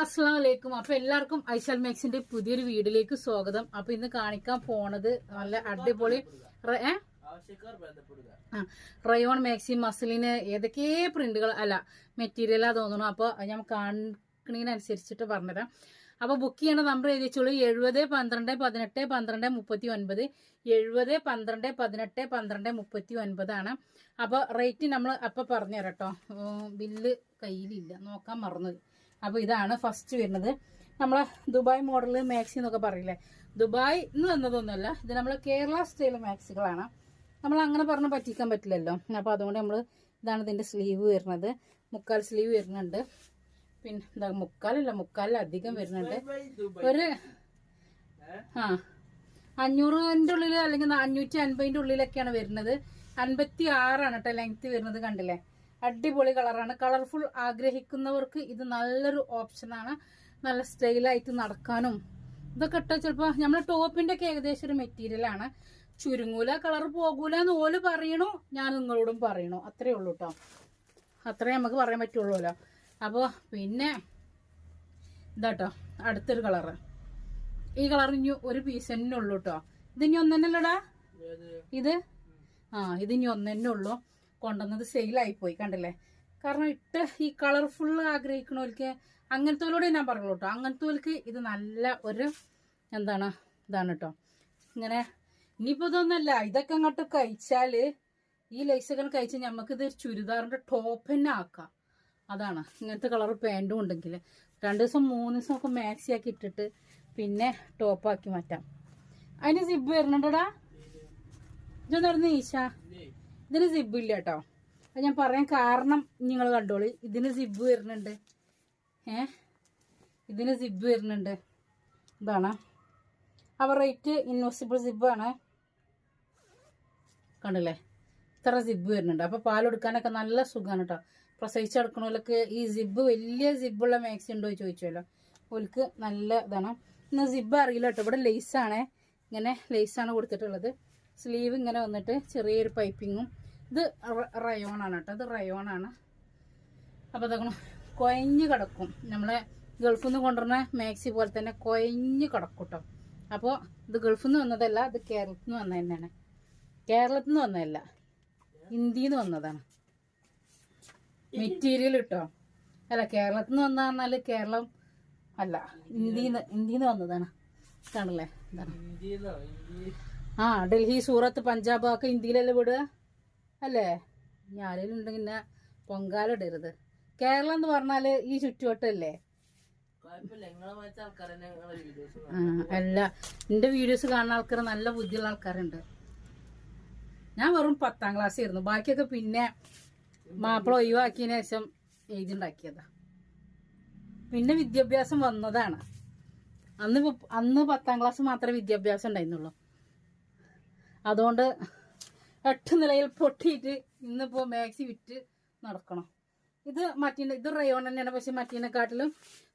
അസ്സാം വലൈക്കും അപ്പൊ എല്ലാവർക്കും ഐശാൽ മാക്സിന്റെ പുതിയൊരു വീടിലേക്ക് സ്വാഗതം. അപ്പൊ ഇന്ന് കാണിക്കാൻ പോണത് നല്ല അടിപൊളി റയോൺ മാക്സി മസിലിന് ഏതൊക്കെ പ്രിന്റുകൾ അല്ല മെറ്റീരിയലാ തോന്നുന്നു. അപ്പൊ ഞാൻ കാണിക്കണതിനനുസരിച്ചിട്ട് പറഞ്ഞുതരാം. അപ്പൊ ബുക്ക് ചെയ്യേണ്ട നമ്പർ എഴുതിച്ചോളൂ എഴുപത് പന്ത്രണ്ട് പതിനെട്ട് പന്ത്രണ്ട് മുപ്പത്തി ഒൻപത് എഴുപത് പന്ത്രണ്ട് പതിനെട്ട് പന്ത്രണ്ട് മുപ്പത്തി ഒൻപതാണ് അപ്പൊ റേറ്റ് നമ്മൾ അപ്പൊ പറഞ്ഞുതരാം കേട്ടോ. ബില്ല് കയ്യിലില്ല. നോക്കാൻ മറന്നത്. അപ്പൊ ഇതാണ് ഫസ്റ്റ് വരുന്നത്. നമ്മളെ ദുബായ് മോഡൽ മാക്സി എന്നൊക്കെ പറയില്ലേ? ദുബായ് എന്ന് വന്നതൊന്നുമല്ല. ഇത് നമ്മളെ കേരള സ്റ്റൈൽ മാക്സികളാണ് നമ്മൾ അങ്ങനെ പറഞ്ഞ് പറ്റിക്കാൻ പറ്റില്ലല്ലോ. അപ്പോൾ അതുകൊണ്ട് നമ്മൾ ഇതാണ് ഇതിന്റെ സ്ലീവ് വരുന്നത്. മുക്കാൽ സ്ലീവ് വരുന്നുണ്ട്. പിന്നെ എന്താ മുക്കാലല്ല മുക്കാലിലധികം വരുന്നുണ്ട്. ഒരു ആ അഞ്ഞൂറിന്റെ ഉള്ളിൽ അല്ലെങ്കിൽ അഞ്ഞൂറ്റി അൻപതിന്റെ ഉള്ളിലൊക്കെയാണ് വരുന്നത്. അൻപത്തി ആറാണ് കേട്ടോ ലെങ്ത് വരുന്നത് കണ്ടില്ലേ? അടിപൊളി കളറാണ്. കളർഫുൾ ആഗ്രഹിക്കുന്നവർക്ക് ഇത് നല്ലൊരു ഓപ്ഷനാണ്. നല്ല സ്റ്റൈലായിട്ട് നടക്കാനും. ഇതൊക്കെ ഇട്ടാൽ ചിലപ്പോൾ നമ്മുടെ ടോപ്പിന്റെ ഒക്കെ ഏകദേശം ഒരു മെറ്റീരിയലാണ് ചുരുങ്ങൂല കളർ പോകൂല എന്ന് ഓൽ പറയണു ഞാൻ നിങ്ങളോടും പറയണു. അത്രേ ഉള്ളൂ കേട്ടോ അത്രേ നമുക്ക് പറയാൻ പറ്റുള്ളൂല്ലോ. അപ്പോൾ പിന്നെ ഇതാട്ടോ അടുത്തൊരു കളറ്. ഈ കളർ ഇനി ഒരു പീസ് തന്നെ ഉള്ളൂ കേട്ടോ ഇത് ഇനി ഒന്നെന്നല്ലടാ ഇത്? ആ ഇതിനി ഇനി ഒന്നെന്നെ ഉള്ളൂ. കൊണ്ടുവന്നത് സെയിലായി പോയി കണ്ടില്ലേ? കാരണം ഇട്ട് ഈ കളർഫുൾ ആഗ്രഹിക്കണവർക്ക് അങ്ങനത്തോലോടെ ഞാൻ പറഞ്ഞു കേട്ടോ അങ്ങനത്തോൽക്ക് ഇത് നല്ല ഒരു എന്താണ് ഇതാണ് കേട്ടോ ഇങ്ങനെ ഇനിയിപ്പോൾ ഇതൊന്നല്ല ഇതൊക്കെ അങ്ങോട്ട് കഴിച്ചാൽ ഈ ലൈസൊക്കെ കഴിച്ച് നമുക്കിത് ചുരിദാറിന്റെ ടോപ്പ് തന്നെ ആക്കാം. അതാണ് ഇങ്ങനത്തെ കളർ പാന്റും ഉണ്ടെങ്കിൽ. രണ്ട് ദിവസം മൂന്ന് ദിവസം ഒക്കെ മാക്സി ആക്കി ഇട്ടിട്ട് പിന്നെ ടോപ്പാക്കി മാറ്റാം. അതിന് സിബ് വരുന്നുണ്ടടാ ഇതൊന്നു ഈശ? ഇതിന് സിബ് ഇല്ല കേട്ടോ അത് ഞാൻ പറയാൻ കാരണം നിങ്ങൾ കണ്ടോളി. ഇതിന് സിബ് വരുന്നുണ്ട്. ഏ? ഇതിന് സിബ് വരുന്നുണ്ട്. ഇതാണ്. അവ റേറ്റ് ഇൻവെസിബിൾ സിബാണ് കണ്ടില്ലേ? ഇത്ര സിബ് വരുന്നുണ്ട്. അപ്പോൾ പാലെടുക്കാനൊക്കെ നല്ല സുഖമാണ് കേട്ടോ പ്രസവിച്ചെടുക്കണോലൊക്കെ ഈ സിബ് വലിയ സിബുള്ള മാക്സി ഉണ്ടോ എന്ന് ചോദിച്ചല്ലോ ഓൽക്ക് നല്ല ഇതാണ്. ഇന്ന് സിബ് അറിയില്ല കേട്ടോ ഇവിടെ ലേസാണ് ഇങ്ങനെ ലേസാണ് കൊടുത്തിട്ടുള്ളത്. സ്ലീവ് ഇങ്ങനെ വന്നിട്ട് ചെറിയൊരു പൈപ്പിങ്ങും. ഇത് റയോണാണ് കേട്ടോ. ഇത് റയോണാണ്. അപ്പോൾ അതൊക്കെ കൊയഞ്ഞ് കിടക്കും. നമ്മളെ ഗൾഫിൽ നിന്ന് കൊണ്ടുവരുന്ന മാക്സി പോലെ തന്നെ കൊയഞ്ഞ് കിടക്കും കേട്ടോ. അപ്പോൾ ഇത് ഗൾഫിൽ നിന്ന് വന്നതല്ല ഇത് കേരളത്തിൽ നിന്ന് വന്നത് തന്നെയാണ്. കേരളത്തിൽ നിന്ന് വന്നതല്ല ഇന്ത്യയിൽ നിന്ന് വന്നതാണ്. മെറ്റീരിയൽ കിട്ടോ. അല്ല കേരളത്തിൽ നിന്ന് വന്ന കേരളം അല്ല ഇന്ത്യയിൽ നിന്ന് ഇന്ത്യയിൽ നിന്ന് വന്നതാണ്. കാണല്ലേ എന്താണ് ആ ഡൽഹി സൂറത്ത് പഞ്ചാബ് ഒക്കെ ഇന്ത്യയിലല്ലേ വിടുക? അല്ലേ? ഞാനിലുണ്ടെങ്കിൽ പിന്നെ പൊങ്കാല ഇടരുത്. കേരളം എന്ന് പറഞ്ഞാൽ ഈ ചുറ്റുവട്ടല്ലേ? അല്ല. എന്റെ വീഡിയോസ് കാണുന്ന ആൾക്കാർ നല്ല ബുദ്ധിയുള്ള ആൾക്കാരുണ്ട്. ഞാൻ വെറും പത്താം ക്ലാസ് ആയിരുന്നു. ബാക്കിയൊക്കെ പിന്നെ മാപ്പിള ഒഴിവാക്കിയതിനു ശേഷം എഴുതിണ്ടാക്കിയതാ പിന്നെ വിദ്യാഭ്യാസം വന്നതാണ്. അന്ന് അന്ന് പത്താം ക്ലാസ് മാത്രമേ വിദ്യാഭ്യാസം ഉണ്ടായിരുന്നുള്ളൂ. അതുകൊണ്ട് എട്ട് നിലയിൽ പൊട്ടിയിട്ട് ഇന്നിപ്പോ മാക്സി വിറ്റ് നടക്കണം. ഇത് മറ്റേ ഇത് റയോൺ തന്നെയാണ്. പക്ഷെ മറ്റേനെക്കാട്ടിലും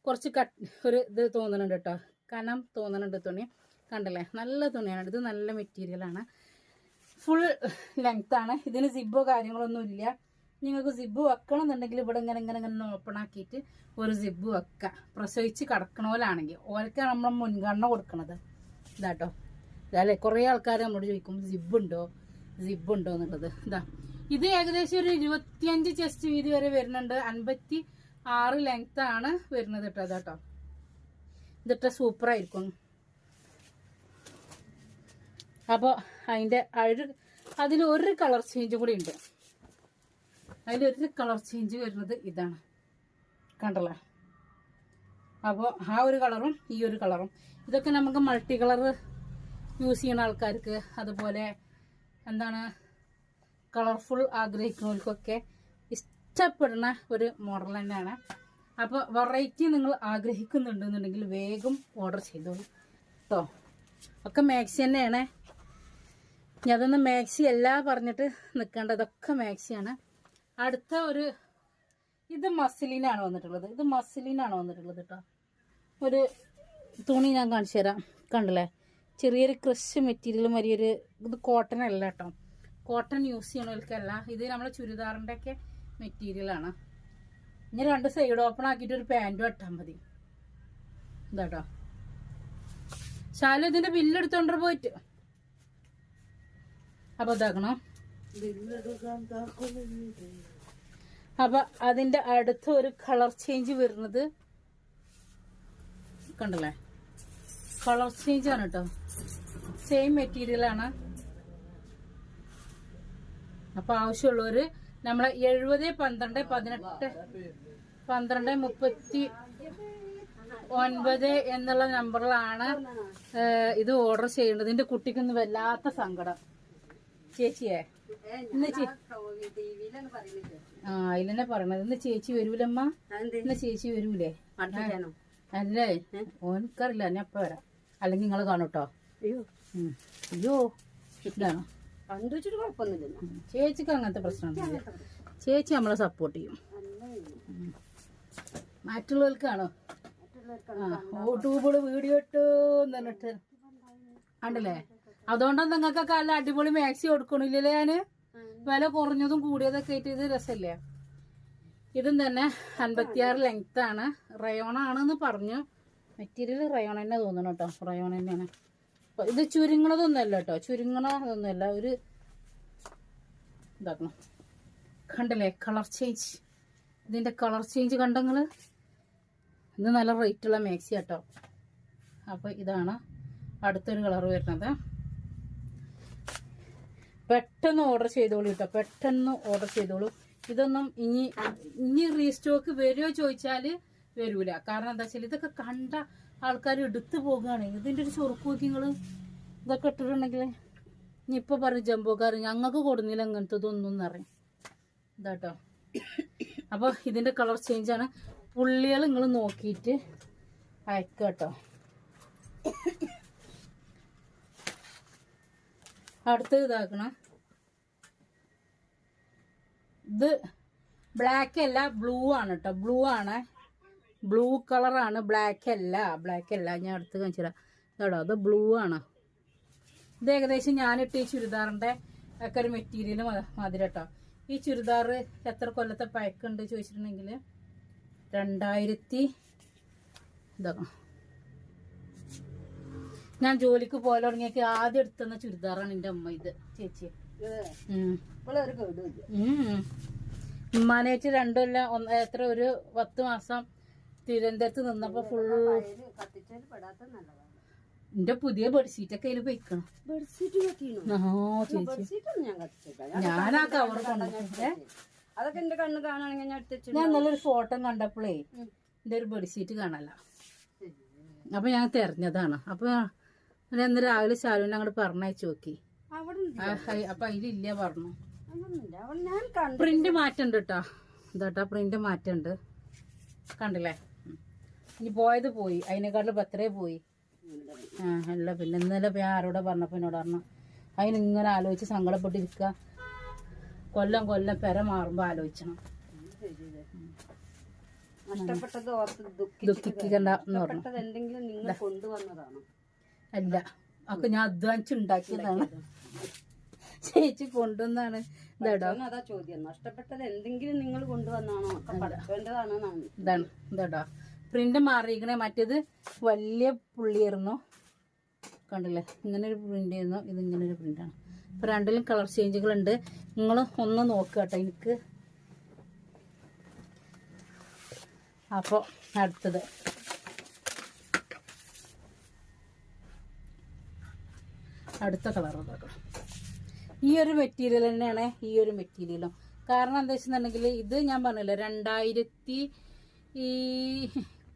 കുറച്ച് കട്ട് ഒരു ഇത് തോന്നുന്നുണ്ട് കേട്ടോ കനം തോന്നുന്നുണ്ട് തുണി. കണ്ടല്ലേ? നല്ല തുണിയാണ്. ഇത് നല്ല മെറ്റീരിയലാണ് ഫുൾ ലെങ്ത് ആണ്. ഇതിന് സിബോ കാര്യങ്ങളൊന്നും ഇല്ല. നിങ്ങൾക്ക് സിബ് വെക്കണം എന്നുണ്ടെങ്കിൽ ഇവിടെ ഇങ്ങനെ ഇങ്ങനെ ഇങ്ങനെ ഓപ്പൺ ആക്കിയിട്ട് ഒരു സിബ് വെക്കുക പ്രസവിച്ച് കിടക്കണ പോലാണെങ്കിൽ ഓരൊക്കെയാണ് നമ്മൾ മുൻഗണന കൊടുക്കണത്. ഇതാട്ടോ. അല്ലേ? കുറേ ആൾക്കാർ നമ്മളോട് ചോദിക്കും സിബുണ്ടോ സിബുണ്ടോ എന്നുള്ളത്. ഇതാ. ഇത് ഏകദേശം ഒരു ഇരുപത്തിയഞ്ച് ചെസ്റ്റ് വീതി വരെ വരുന്നുണ്ട്. അൻപത്തി ആറ് ലെങ്ത് ആണ് വരുന്നത് കേട്ടോ അതാട്ടോ. ഇതിട്ട സൂപ്പർ ആയിരിക്കും. അപ്പോൾ അതിന്റെ അഴു അതിൽ ഒരു കളർ ചേഞ്ചും കൂടി ഉണ്ട്. അതിലൊരു കളർ ചേഞ്ച് വരുന്നത് ഇതാണ്. കണ്ടല്ലോ? അപ്പോൾ ആ ഒരു കളറും ഈ ഒരു കളറും ഇതൊക്കെ നമുക്ക് മൾട്ടി കളർ യൂസ് ചെയ്യുന്ന ആൾക്കാർക്ക് അതുപോലെ എന്താണ് കളർഫുൾ ആഗ്രഹിക്കുന്നവർക്കൊക്കെ ഇഷ്ടപ്പെടുന്ന ഒരു മോഡൽ തന്നെയാണ്. അപ്പോൾ വെറൈറ്റി നിങ്ങൾ ആഗ്രഹിക്കുന്നുണ്ടെന്നുണ്ടെങ്കിൽ വേഗം ഓർഡർ ചെയ്തോളൂ കേട്ടോ ഒക്കെ മാക്സി തന്നെയാണ്. ഞാൻ അതൊന്നും മാക്സി അല്ല പറഞ്ഞിട്ട് നിൽക്കേണ്ടതൊക്കെ മാക്സിയാണ് അടുത്ത ഒരു ഇത് മസിലിനാണ് വന്നിട്ടുള്ളത്. ഇത് മസിലിനാണ് വന്നിട്ടുള്ളത് കേട്ടോ ഒരു തുണി ഞാൻ കാണിച്ചു തരാം. കണ്ടില്ലേ? ചെറിയൊരു ക്രഷ് മെറ്റീരിയൽ ഒരു ഇത് കോട്ടൺ അല്ല കേട്ടോ കോട്ടൺ യൂസ് ചെയ്യണവർക്കല്ല ഇത് നമ്മളെ ചുരിദാറിന്റെ ഒക്കെ മെറ്റീരിയലാണ് ഇനി രണ്ട് സൈഡ് ഓപ്പൺ ആക്കിയിട്ട് ഒരു പാന്റും ഇട്ടാൽ മതി. ഇതാട്ടോ ശാലു ഇതിന്റെ ബില്ലെടുത്തോണ്ട് പോയിട്ട്. അപ്പൊ ഇതാക്കണം? അപ്പൊ അതിന്റെ അടുത്ത ഒരു കളർ ചേഞ്ച് വരുന്നത് കണ്ടല്ലേ? കളർ ചേഞ്ച് ആണ് കേട്ടോ സെയിം മെറ്റീരിയൽ ആണ്. അപ്പൊ ആവശ്യമുള്ളവര് നമ്മളെ എഴുപത് പന്ത്രണ്ട് പതിനെട്ട് പന്ത്രണ്ട് മുപ്പത്തി ഒൻപത് എന്നുള്ള നമ്പറിലാണ് ഇത് ഓർഡർ ചെയ്യേണ്ടത്. എന്റെ കുട്ടിക്കൊന്നും വല്ലാത്ത സങ്കടം. ചേച്ചിയെ ഇന്ന് ആ അതിലെന്നെ പറയണത്. ഇന്ന് ചേച്ചി വരൂലമ്മ? ഇന്ന് ചേച്ചി വരൂലേ? അല്ലേ? ഓനക്കറിയില്ല ഞാൻ ഇപ്പൊ വരാം. അല്ലെങ്കിൽ നിങ്ങൾ കാണൂട്ടോ. അയ്യോ. ഉം. കണ്ടു വെച്ചിട്ട് കുഴപ്പമൊന്നുമില്ല ചേച്ചിക്ക് അങ്ങനത്തെ പ്രശ്നമൊന്നുമില്ല ചേച്ചി നമ്മളെ സപ്പോർട്ട് ചെയ്യും. മറ്റുള്ളവർക്കാണോ? യൂട്യൂബിൽ യൂട്യൂബിൽ വീഡിയോ ഇട്ടു എന്നിട്ട് ഉണ്ടല്ലേ അതുകൊണ്ടാണ് നിങ്ങൾക്കൊക്കെ നല്ല അടിപൊളി മാക്സി കൊടുക്കണില്ലല്ലേ ഞാൻ? വില കുറഞ്ഞതും കൂടിയതൊക്കെ ആയിട്ട് ഇത് രസല്ലേ ഇതും തന്നെ അൻപത്തിയാറ് ലെങ്ത് ആണ്. റയോൺ ആണെന്ന് പറഞ്ഞു. മെറ്റീരിയൽ റയോൺ തന്നെ തോന്നണം കേട്ടോ റയോൺ തന്നെയാണ്. ഇത് ചുരുങ്ങണതൊന്നുമല്ല കേട്ടോ ചുരുങ്ങണതൊന്നുമല്ല. ഒരു ഇതാക്കണം. കണ്ടല്ലേ? Colour change. ഇതിന്റെ കളർ ചേഞ്ച് കണ്ടങ്ങൾ? ഇത് നല്ല റേറ്റുള്ള മാക്സി കേട്ടോ അപ്പോൾ ഇതാണ് അടുത്തൊരു കളർ വരുന്നത്. പെട്ടെന്ന് ഓർഡർ ചെയ്തോളൂ കേട്ടോ പെട്ടെന്ന് ഓർഡർ ചെയ്തോളൂ. ഇതൊന്നും ഇനി ഇനി റീസ്റ്റോക്ക് വരുമോ ചോദിച്ചാൽ വരൂല. കാരണം എന്താ വെച്ചാൽ ഇതൊക്കെ കണ്ട ആൾക്കാർ എടുത്തു പോകുകയാണ്. ഇതിന്റെ ഒരു ചൊറുക്ക് നോക്കി നിങ്ങൾ ഇതൊക്കെ ഇട്ടിട്ടുണ്ടെങ്കിൽ ഇനി ഇപ്പോൾ പറയും ജംബോക്കാർ ഞങ്ങൾക്ക് കൊടുന്നില്ല അങ്ങനത്തെ ഇതൊന്നും എന്നറിയാം. ഇതാട്ടോ. അപ്പോൾ ഇതിന്റെ കളർ ചേഞ്ചാണ് പുള്ളികൾ നിങ്ങൾ നോക്കിയിട്ട് അയക്കുക കേട്ടോ അടുത്തത് ഇതാക്കണം. ഇത് ബ്ലാക്ക് അല്ല ബ്ലൂ ആണ് കേട്ടോ ബ്ലൂ ആണ്. ബ്ലൂ കളറാണ് ബ്ലാക്ക് അല്ല. ബ്ലാക്ക് അല്ല. ഞാൻ അടുത്ത് കാണിച്ചു തരാം ഇതാടോ അത് ബ്ലൂ ആണ്. ഇത് ഏകദേശം ഞാനിട്ട് ഈ ചുരിദാറിന്റെ ഒക്കെ ഒരു മെറ്റീരിയൽ മാതിരി കേട്ടോ ഈ ചുരിദാർ എത്ര കൊല്ലത്തെ പഴക്കുണ്ട് ചോദിച്ചിട്ടുണ്ടെങ്കിൽ രണ്ടായിരത്തി ഇതാക്കണം ഞാൻ ജോലിക്ക് പോലെ തുടങ്ങിയൊക്കെ ആദ്യം എടുത്തുന്ന ചുരിദാറാണ് എന്റെ അമ്മ ഇത്. ചേച്ചി. ഉമ്മാനേച്ച് രണ്ടുമല്ല ഒന്ന് എത്ര ഒരു പത്ത് മാസം തിരുവനന്തപുരത്ത് നിന്നപ്പോ ഫുൾ എന്റെ പുതിയ ബെഡ്ഷീറ്റ് ഒക്കെ അതിൽ ഞാൻ ഞാൻ ആ കവർ കൊണ്ടിട്ട് അതൊക്കെ എന്റെ കണ്ണ് കാണുകയാണെങ്കിൽ ഞാൻ നല്ലൊരു ഫോട്ടോ കണ്ടപ്പോഴേ എന്റെ ഒരു ബെഡ്ഷീറ്റ് കാണല്ല അപ്പൊ ഞാൻ തെരഞ്ഞതാണ്. അപ്പൊ അന്ന് രാവിലെ ശാലുവിനെ അങ്ങോട്ട് പറഞ്ഞയച്ചു നോക്കി. അപ്പൊ അതിലില്ല പറഞ്ഞു. പ്രിന്റ് മാറ്റണ്ട് കേട്ടോ ഇതാട്ടാ പ്രിന്റ് മാറ്റണ്ട് കണ്ടില്ലേ. ഇനി പോയത് പോയി. അതിനെക്കാട്ടിലും എത്രേ പോയി. ആ അല്ല പിന്നെ ഇന്നലെ ഞാൻ ആരോടെ പറഞ്ഞപ്പോ എന്നോട് പറഞ്ഞു അതിനിങ്ങനെ ആലോചിച്ച് സങ്കടപ്പെട്ടിരിക്കുക കൊല്ലം കൊല്ലം പെര മാറുമ്പോ ആലോചിക്കണം നഷ്ടപ്പെട്ടത് ഓർത്ത് ദുഃഖിച്ചിട്ട് ദുഃഖിക്കണ്ട എന്ന് പറഞ്ഞു. നഷ്ടപ്പെട്ടത് എന്തെങ്കിലും നിങ്ങൾ കൊണ്ടുവന്നതാണോ? അല്ല അപ്പൊ ഞാൻ അധ്വാനിച്ചുണ്ടാക്കിയതാണ് ചേച്ചി കൊണ്ടുവന്നാണ്. ഇതാടോ അതാ ചോദ്യം. നഷ്ടപ്പെട്ടത് എന്തെങ്കിലും നിങ്ങൾ കൊണ്ടുവന്നാണോ? ഇതാണ്. ഇതാട്ടോ പ്രിന്റ് മാറിയിരിക്കണേ. മറ്റേത് വലിയ പുള്ളിയായിരുന്നു. കണ്ടില്ലേ? ഇങ്ങനെ ഒരു പ്രിന്റ് ആയിരുന്നു. ഇത് ഇങ്ങനെ ഒരു പ്രിന്റാണ് ഇപ്പൊ രണ്ടിലും കളർ ചേഞ്ചുകൾ ഉണ്ട്. നിങ്ങൾ ഒന്ന് നോക്കുക കേട്ടോ എനിക്ക്. അപ്പോൾ അടുത്തത്. അടുത്ത കളർ നോക്കണം. ഈ ഒരു മെറ്റീരിയൽ തന്നെയാണ് ഈ ഒരു മെറ്റീരിയലും കാരണം എന്താ വെച്ചിട്ടുണ്ടെങ്കിൽ ഇത് ഞാൻ പറഞ്ഞില്ല രണ്ടായിരത്തി ഈ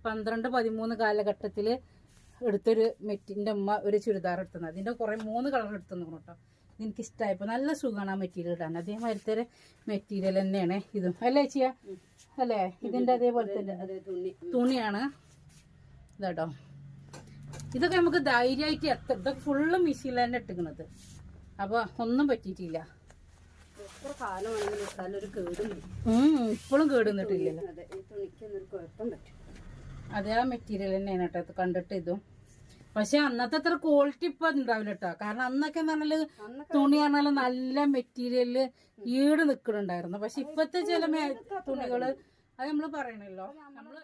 പന്ത്രണ്ട് പതിമൂന്ന് കാലഘട്ടത്തിൽ എടുത്തൊരു മെറ്റിന്റെ ഉമ്മ ഒരു ചുരിദാർ എടുത്തത് അതിന്റെ കുറേ മൂന്ന് കളർ എടുത്തു കേട്ടോ. എനിക്ക് ഇഷ്ടമായപ്പോൾ നല്ല സുഖമാണ് ആ മെറ്റീരിയൽ ഇടാൻ. അതേമാതിരത്തെ മെറ്റീരിയൽ തന്നെയാണ് ഇതും. അല്ലേ ചെയ്യാ അല്ലേ? ഇതിന്റെ അതേപോലെ തന്നെ. തുണിയാണ്. ഇതാട്ടോ. ഇതൊക്കെ നമുക്ക് ധൈര്യമായിട്ട് എത്ര ഇതൊക്കെ ഫുള്ള് മെഷീനിൽ തന്നെ ഇട്ടിക്കണത്. അപ്പോൾ ഒന്നും പറ്റിയിട്ടില്ല. ഇപ്പോഴും കേടുന്നിട്ടില്ലല്ലോ അതെ മെറ്റീരിയൽ തന്നെയാണ് കേട്ടോ. ഇത് കണ്ടിട്ട് ഇതും. പക്ഷെ അന്നത്തെ അത്ര ക്വാളിറ്റി ഇപ്പൊ ഉണ്ടാവില്ല കേട്ടോ. കാരണം അന്നൊക്കെ പറഞ്ഞാൽ തുണി പറഞ്ഞാൽ നല്ല മെറ്റീരിയൽ ഈട് നിക്കണുണ്ടായിരുന്നു. പക്ഷെ ഇപ്പത്തെ ചില തുണികൾ അത് നമ്മൾ പറയണല്ലോ. നമ്മൾ